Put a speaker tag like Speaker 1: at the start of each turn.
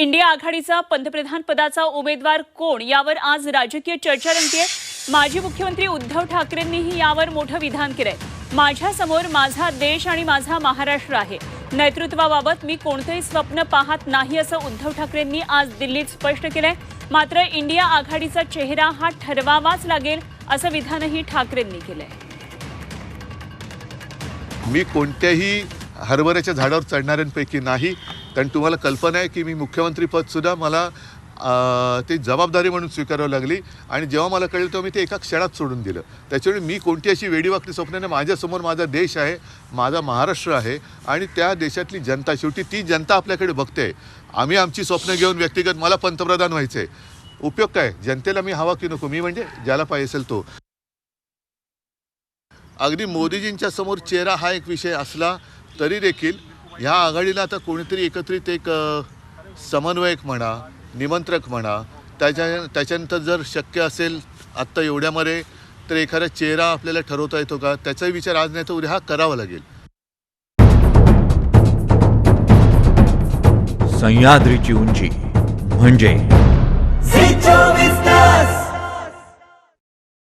Speaker 1: India आघाडीचा पंतप्रधान पदाचा उमेदवार कोण यावर आज राजकीय चर्चा रंगतीय. माजी मुख्यमंत्री उद्धव ठाकरेंनीही यावर मोठं विधान केलंय. माझ्यासमोर माझा देश आणि माझा महाराष्ट्र आहे. नेतृत्वाबाबत मी कोणतंही स्वप्न पाहत नाही असं उद्धव ठाकरेंनी आज दिल्लीत स्पष्ट केलंय. मात्र इंडिया आघाडीचा चेहरा हा ठरवावाच लागेल असं विधानही ठाकरेंनी केलंय.
Speaker 2: मी कोणत्याही हरभऱ्याच्या झाडावर चढणाऱ्यांपैकी नाही. कारण तुम्हाला कल्पना आहे की मी मुख्यमंत्रीपदसुद्धा मला ती ते जबाबदारी म्हणून स्वीकारावं लागली. आणि जेव्हा मला कळलं तेव्हा मी ते एका क्षणात सोडून दिलं. त्याच्यामुळे मी कोणती अशी वेडीवाकडी स्वप्न नाही माझ्यासमोर माझा देश आहे माझा महाराष्ट्र आहे आणि त्या देशातली जनता शेवटी ती जनता आपल्याकडे बघते. आम्ही आमची स्वप्न घेऊन व्यक्तिगत मला पंतप्रधान व्हायचं आहे उपयोग काय? जनतेला मी हवा की नको? मी म्हणजे ज्याला पाहिजे असेल तो. अगदी मोदीजींच्या समोर चेहरा हा एक विषय असला तरी देखील ह्या आघाडीला आता कोणीतरी एकत्रित एक समन्वयक म्हणा निमंत्रक म्हणा त्याच्या त्याच्यानंतर जर शक्य असेल आत्ता एवढ्यामध्ये तर एखादा चेहरा आपल्याला ठरवता येतो का? त्याचाही विचार आज नाही तर उद्या हा करावा लागेल.
Speaker 3: सह्याद्रीची उंची म्हणजे